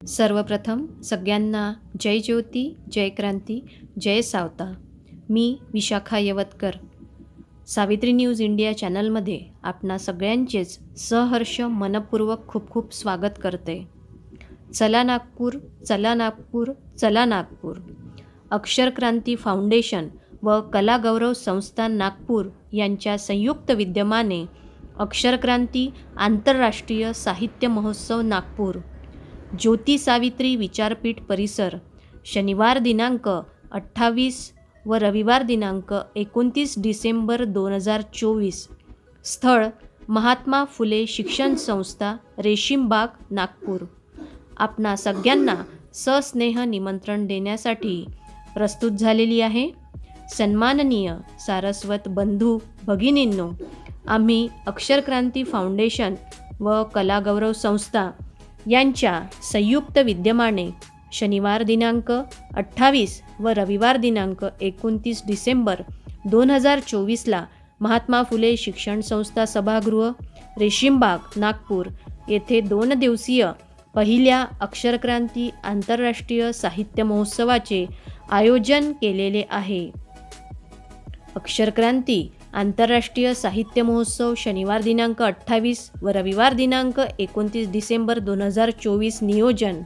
सर्वप्रथम सगळ्यांना जय ज्योती जय क्रांती जय सावता. मी विशाखा यवतकर. सावित्री न्यूज इंडिया चॅनलमध्ये आपणा सगळ्यांचेच सहर्ष मनपूर्वक खूप खूप स्वागत करते. चला नागपूर चला नागपूर चला नागपूर. अक्षरक्रांती फाउंडेशन व कलागौरव संस्थान नागपूर यांच्या संयुक्त विद्यमाने अक्षरक्रांती आंतरराष्ट्रीय साहित्य महोत्सव नागपूर ज्योती सावित्री विचारपीठ परिसर शनिवार दिनांक अठ्ठावीस व रविवार दिनांक एकोणतीस डिसेंबर दोन हजार चोवीस. स्थळ महात्मा फुले शिक्षण संस्था रेशीमबाग नागपूर. आपणा सगळ्यांना सस्नेह निमंत्रण देण्यासाठी प्रस्तुत झालेली आहे. सन्माननीय सारस्वत बंधू भगिनींनो आम्ही अक्षरक्रांती फाउंडेशन व कलागौरव संस्था यांच्या संयुक्त विद्यमाने शनिवार दिनांक अठ्ठावीस व रविवार दिनांक एकोणतीस डिसेंबर दोन हजार चोवीसला महात्मा फुले शिक्षण संस्था सभागृह रेशीमबाग नागपूर येथे दोन दिवसीय पहिल्या अक्षरक्रांती आंतरराष्ट्रीय साहित्य महोत्सवाचे आयोजन केलेले आहे. अक्षरक्रांती आंतरराष्ट्रीय साहित्य महोत्सव शनिवार दिनांक अठ्ठावीस व रविवार दिनांक एकोणतीस डिसेंबर दोन हजार चोवीस नियोजन.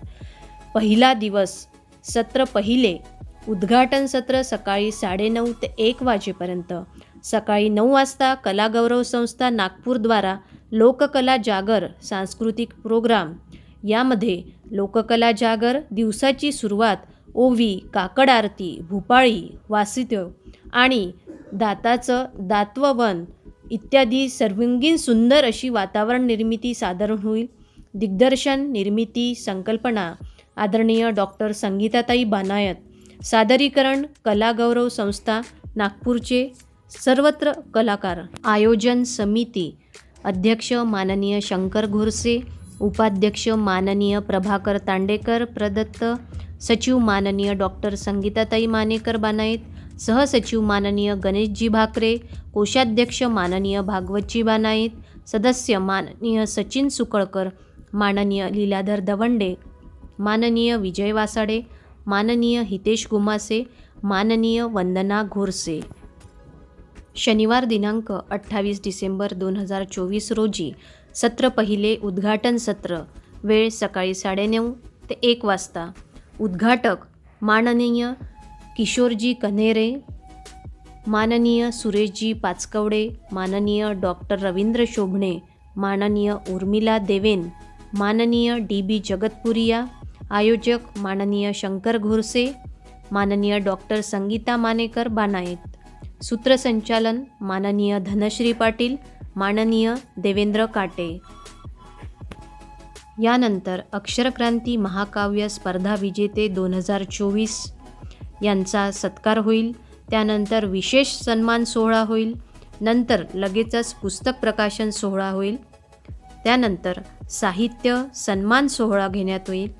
पहिला दिवस सत्र पहिले उद्घाटन सत्र सकाळी साडेनऊ ते एक वाजेपर्यंत. सकाळी नऊ वाजता कलागौरव संस्था नागपूरद्वारा लोककला जागर सांस्कृतिक प्रोग्राम. यामध्ये लोककला जागर दिवसाची सुरुवात ओवी काकड आरती भूपाळी वासित्य आणि दाताचं दात्ववन इत्यादी सर्वांगीण सुंदर अशी वातावरण निर्मिती सादर होईल. दिग्दर्शन निर्मिती संकल्पना आदरणीय डॉक्टर संगीताताई बानायत सादरीकरण कलागौरव संस्था नागपूरचे सर्वत्र कलाकार आयोजन समिती अध्यक्ष माननीय शंकर घोरसे उपाध्यक्ष माननीय प्रभाकर तांडेकर प्रदत्त सचिव माननीय डॉक्टर संगीताताई मानेकर बानायत सहसचिव माननीय गणेशजी भाकरे कोषाध्यक्ष माननीय भागवतजी बानाईत सदस्य माननीय सचिन सुकळकर माननीय लीलाधर दवंडे माननीय विजय वासाडे माननीय हितेश गुमासे माननीय वंदना घोरसे. शनिवार दिनांक अठ्ठावीस डिसेंबर दोन हजार चोवीस रोजी सत्र पहिले उद्घाटन सत्र वेळ सकाळी साडेनऊ ते एक वाजता. उद्घाटक माननीय किशोरजी कन्हेरे माननीय सुरेशजी पाचकवडे माननीय डॉक्टर रवींद्र शोभणे माननीय उर्मिला देवेन माननीय डी बी जगतपुरिया आयोजक माननीय शंकर घोरसे माननीय डॉक्टर संगीता मानेकर बानायत. सूत्रसंचालन माननीय धनश्री पाटील माननीय देवेंद्र काटे. यानंतर अक्षरक्रांती महाकाव्य स्पर्धा विजेते दोन हजार चोवीस यांचा सत्कार होईल. त्यानंतर विशेष सन्मान सोहळा होईल. नंतर लगेचच पुस्तक प्रकाशन सोहळा होईल. त्यानंतर साहित्य सन्मान सोहळा घेण्यात होईल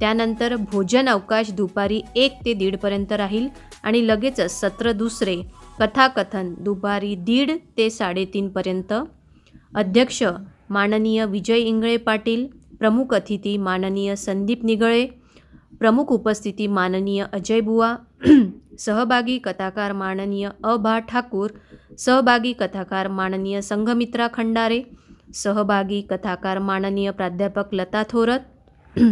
त्यानंतर भोजन अवकाश दुपारी एक ते दीडपर्यंत राहील आणि लगेचच सत्र दुसरे कथाकथन दुपारी दीड ते साडेतीनपर्यंत अध्यक्ष माननीय विजय इंगळे पाटील प्रमुख अतिथी माननीय संदीप निगळे प्रमुख उपस्थिती माननीय अजय बुवा सहभागी कथाकार माननीय अभा ठाकूर सहभागी कथाकार माननीय संघमित्रा खंडारे सहभागी कथाकार माननीय प्राध्यापक लता थोरत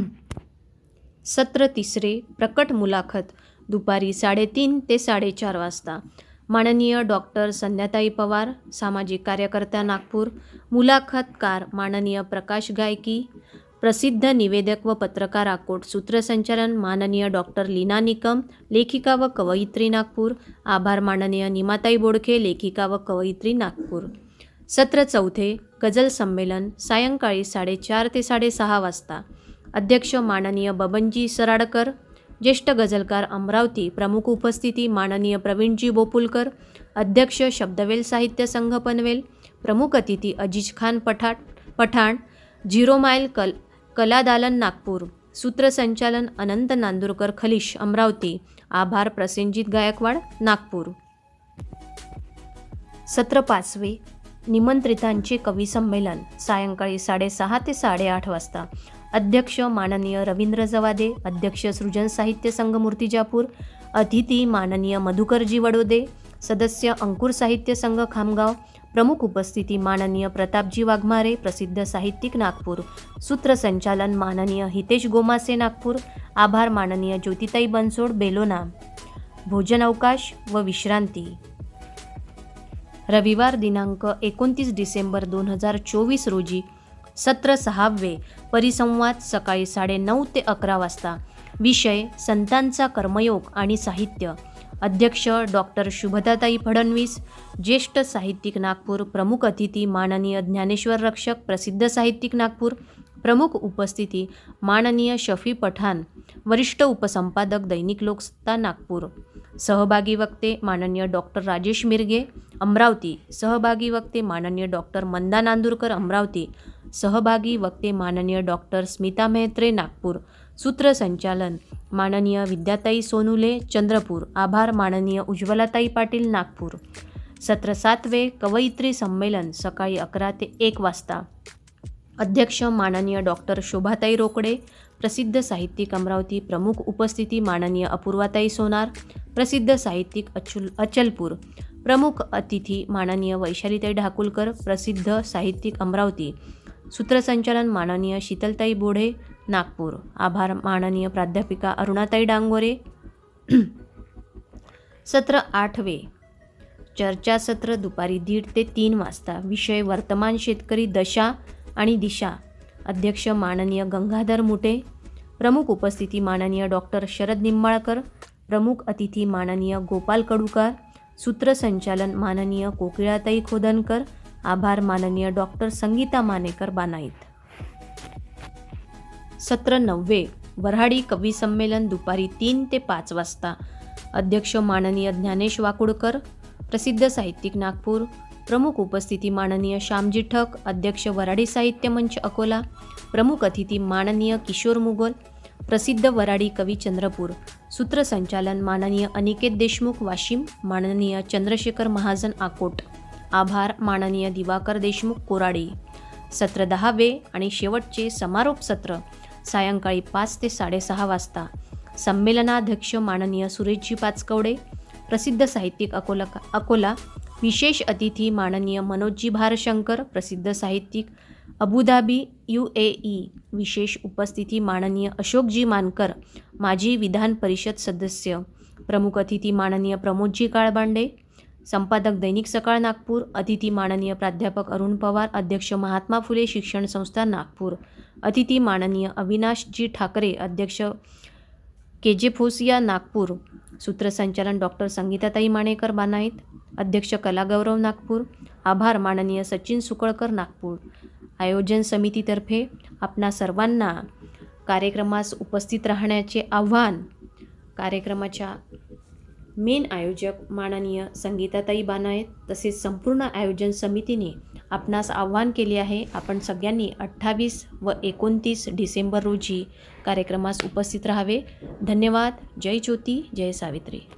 सत्र तिसरे प्रकट मुलाखत दुपारी साडेतीन ते साडेचार वाजता. माननीय डॉक्टर संध्याताई पवार सामाजिक कार्यकर्त्या नागपूर मुलाखतकार माननीय प्रकाश गायकी प्रसिद्ध निवेदक व पत्रकार आकोट सूत्रसंचालन माननीय डॉक्टर लीना निकम लेखिका व कवयित्री नागपूर आभार माननीय निमाताई बोडखे लेखिका व कवयित्री नागपूर. सत्र चौथे गजल संमेलन सायंकाळी साडेचार ते साडेसहा वाजता. अध्यक्ष माननीय बबनजी सराडकर ज्येष्ठ गझलकार अमरावती प्रमुख उपस्थिती माननीय प्रवीणजी बोपुलकर अध्यक्ष शब्दवेल साहित्य संघ पनवेल प्रमुख अतिथी अजीज खान पठाट पठाण झिरो माईल कल कलादालन नागपूर. सूत्रसंचालन अनंत नांदुरकर खलिश अमरावती. आभार प्रसेनजित गायकवाड नागपूर. सत्र पाचवे. निमंत्रितांचे कवी संमेलन सायंकाळी साडेसहा ते साडेआठ वाजता. अध्यक्ष माननीय रवींद्र जवादे अध्यक्ष सृजन साहित्य संघ मूर्तिजापूर अतिथी माननीय मधुकरजी वडोदे सदस्य अंकुर साहित्य संघ खामगाव. प्रमुख उपस्थिती माननीय प्रतापजी वाघमारे प्रसिद्ध साहित्यिक नागपूर. सूत्रसंचालन माननीय हितेश गोमासे नागपूर. आभार माननीय ज्योतिताई बनसोड बेलोना भोजन अवकाश व विश्रांती. रविवार दिनांक एकोणतीस डिसेंबर दोन हजार चोवीस रोजी सत्र सहावे परिसंवाद सकाळी साडेनऊ ते अकरा वाजता. विषय संतांचा कर्मयोग आणि साहित्य. अध्यक्ष डॉक्टर शुभदाताई फडणवीस ज्येष्ठ साहित्यिक नागपूर प्रमुख अतिथी माननीय ज्ञानेश्वर रक्षक प्रसिद्ध साहित्यिक नागपूर प्रमुख उपस्थिती माननीय शफी पठाण वरिष्ठ उपसंपादक दैनिक लोकसत्ता नागपूर. सहभागी वक्ते माननीय डॉक्टर राजेश मिरगे अमरावती. सहभागी वक्ते माननीय डॉक्टर मंदा नांदूरकर अमरावती. सहभागी वक्ते माननीय डॉक्टर स्मिता मेहत्रे नागपूर. सूत्रसंचालन. माननीय विद्याताई सोनुले चंद्रपूर. आभार माननीय उज्ज्वलाताई पाटील नागपूर. सत्र सातवे कवयित्री संमेलन सकाळी अकरा ते एक वाजता. अध्यक्ष माननीय डॉक्टर शोभाताई रोकडे. प्रसिद्ध साहित्यिक अमरावती प्रमुख उपस्थिती माननीय अपूर्वाताई सोनार. प्रसिद्ध साहित्यिक अचुल अचलपूर. प्रमुख अतिथी माननीय वैशालीताई ढाकुलकर. प्रसिद्ध साहित्यिक अमरावती. सूत्रसंचालन माननीय शीतलताई बोढे. नागपूर. आभार माननीय प्राध्यापिका अरुणाताई डांगोरे. सत्र आठवे. चर्चासत्र दुपारी दीड ते तीन वाजता. विषय वर्तमान शेतकरी दशा आणि दिशा. अध्यक्ष माननीय गंगाधर मुटे. प्रमुख उपस्थिती माननीय डॉक्टर शरद निंबाळकर. प्रमुख अतिथी माननीय गोपाल कडूकार. सूत्रसंचालन माननीय कोकिळाताई खोदनकर. आभार माननीय डॉक्टर संगीता मानेकर बानाईत. सत्र नववे वऱ्हाडी कवी संमेलन दुपारी तीन ते पाच वाजता. अध्यक्ष माननीय ज्ञानेश वाकुडकर प्रसिद्ध साहित्यिक नागपूर प्रमुख उपस्थिती माननीय श्यामजी ठक अध्यक्ष वराडी साहित्य मंच अकोला प्रमुख अतिथी माननीय किशोर मुगल प्रसिद्ध वराडी कवी चंद्रपूर सूत्रसंचालन माननीय अनिकेत देशमुख वाशिम माननीय चंद्रशेखर महाजन आकोट. आभार माननीय दिवाकर देशमुख कोराडी. सत्र दहावे आणि शेवटचे समारोप सत्र सायंकाळी पाच ते साडेसहा वाजता. संमेलनाध्यक्ष माननीय सुरेशजी पाचकवडे प्रसिद्ध साहित्यिक अकोला अकोला विशेष अतिथी माननीय मनोजजी भारशंकर प्रसिद्ध साहित्यिक अबुधाबी यू ए ई विशेष उपस्थिती माननीय अशोकजी मानकर माजी विधान परिषद सदस्य प्रमुख अतिथी माननीय प्रमोदजी काळबांडे संपादक दैनिक सकाळ नागपूर अतिथी माननीय प्राध्यापक अरुण पवार अध्यक्ष महात्मा फुले शिक्षण संस्था नागपूर. अतिथी माननीय अविनाशजी ठाकरे अध्यक्ष के जे फोसिया नागपूर. सूत्रसंचालन डॉक्टर संगीताताई माणेकर बानाईत अध्यक्ष कलागौरव नागपूर. आभार माननीय सचिन सुकळकर नागपूर. आयोजन समितीतर्फे आपणा सर्वांना कार्यक्रमास उपस्थित राहण्याचे आव्हान कार्यक्रमाच्या मेन आयोजक माननीय संगीताताई बानायत तसेच संपूर्ण आयोजन समितीने आपणास आव्हान केले आहे. आपण सगळ्यांनी अठ्ठावीस व एकोणतीस डिसेंबर रोजी कार्यक्रमास उपस्थित राहावे. धन्यवाद. जय ज्योती. जय सावित्री.